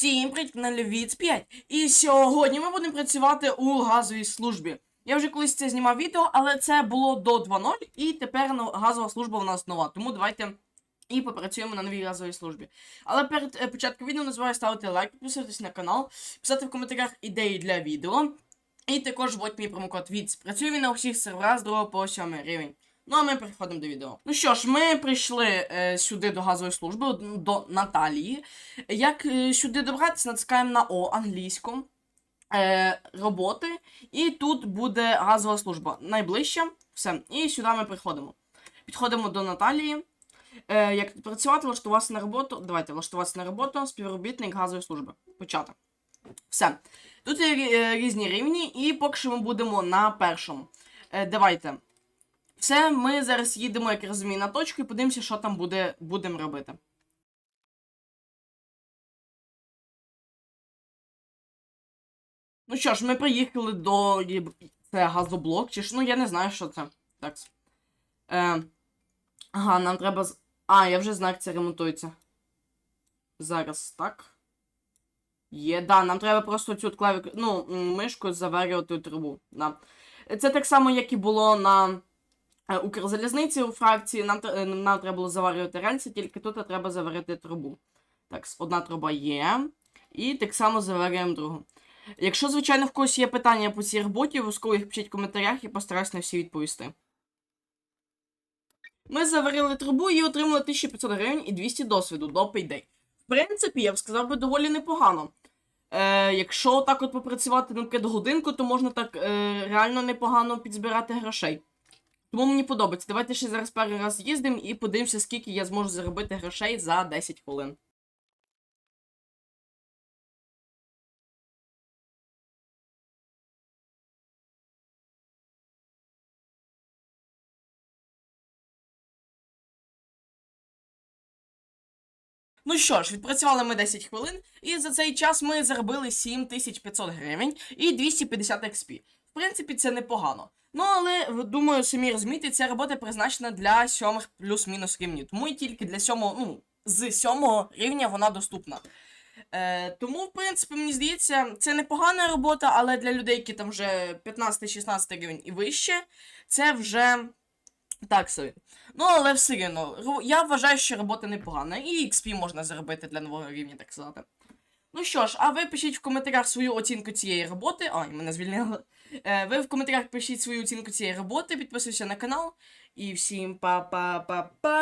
Всім привіт, на Львіц 5. І сьогодні ми будемо працювати у газовій службі. Я вже колись це знімав відео, але це було до 2.0, і тепер ну, газова служба у нас нова. Тому давайте і попрацюємо на новій газовій службі. Але перед е, початком відео не ставити лайк, підписуватись на канал, писати в коментарях ідеї для відео. І також вводь мій промокод ВІЦ. Працює він на усіх серверах з 2 по 7 рівень. Ну а ми переходимо до відео. Ну що ж, ми прийшли е, сюди до газової служби, до Наталії. Як е, сюди добратися, натискаємо на О англійську. Е, роботи. І тут буде газова служба. Найближча. Все. І сюди ми приходимо. Підходимо до Наталії. Е, як працювати, влаштуватися на роботу. Давайте влаштуватися на роботу, співробітник газової служби. Почати. Все. Тут є е, різні рівні, і поки що ми будемо на першому. Е, давайте. Все, ми зараз їдемо, як я розумію, на точку і подивимося, що там буде, будемо робити. Ну що ж, ми приїхали до. Це газоблок, чи ж, ну я не знаю, що це. Так. Е, ага, нам треба. А, я вже знаю, як це ремонтується. Зараз, так. Є, да, нам треба просто цю клавіку, ну, мишку заварювати у трубу. Да. Це так само, як і було на Укрзалізниці у фракції. Нам, е, нам треба було заварювати рельси, тільки тут треба заварити трубу. Так, одна труба є. І так само заварюємо другу. Якщо, звичайно, в когось є питання по цій роботі, обов'язково їх пишіть в коментарях і постараюсь на всі відповісти. Ми заварили трубу і отримали 1500 гривень і 200 досвіду до Payday. В принципі, я б сказав би доволі непогано. Е, якщо так от попрацювати наприклад, годинку, то можна так е, реально непогано підзбирати грошей. Тому мені подобається. Давайте ще зараз перший раз їздимо і подивимося, скільки я зможу заробити грошей за 10 хвилин. Ну що ж, відпрацювали ми 10 хвилин, і за цей час ми заробили 7500 гривень і 250 XP. В принципі, це непогано. Ну, але думаю, самі розумієте, ця робота призначена для сьомих плюс-мінус рівнів. Тому і тільки для сьомого, ну, з сьомого рівня вона доступна. Е, тому, в принципі, мені здається, це непогана робота, але для людей, які там вже 15-16 рівень і вище, це вже так собі. Ну, але все рівно, я вважаю, що робота непогана, і XP можна заробити для нового рівня, так сказати. Ну що ж, а ви пишіть в коментарях свою оцінку цієї роботи. Ай, мене звільнили. Е, ви в коментарях пишіть свою оцінку цієї роботи, підписуйся на канал. І всім па-па-па-па!